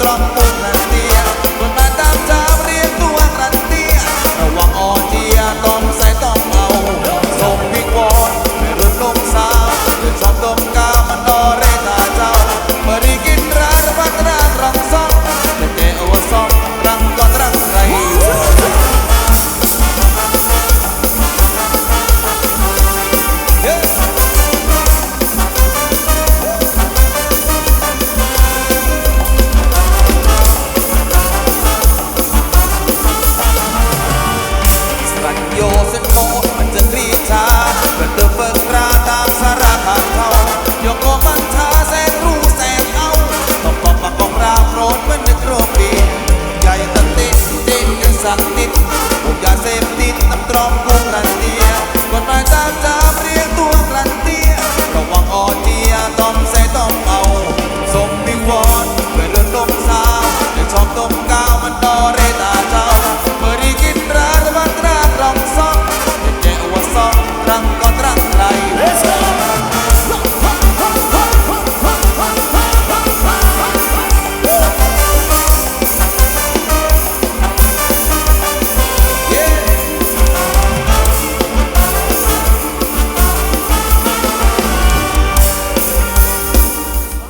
ត្រង់ពុកណា สักนิดพวกยาเสพติดน้ำตรอกุ้งรันเตียกฎหมายตามจามเรียกตัวรันเตียระวังออเจียต้องใส่ต้องเอาสมนิวรณ์เพื่อเดินลมซาจะชอบต้มกาวมันต่อเรตา